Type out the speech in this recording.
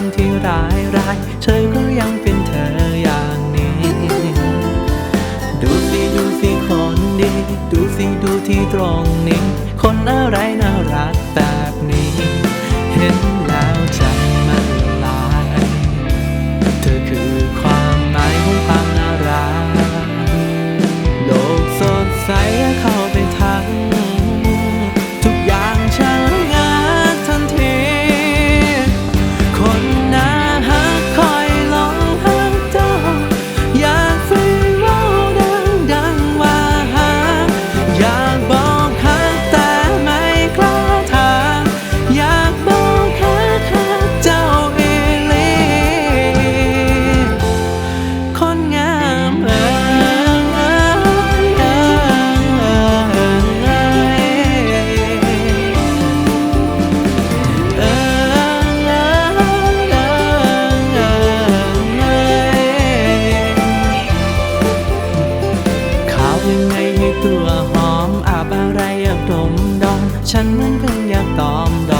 ันที่ร้ายร้ายเธอก็ยังเป็นเธออย่างนี้ ดูสิดูสิคนดี ดูสิดูที่ตรงนี้ คนอะไรน่ารักแต่ ฉันเหมือนคงอยากตอมดอก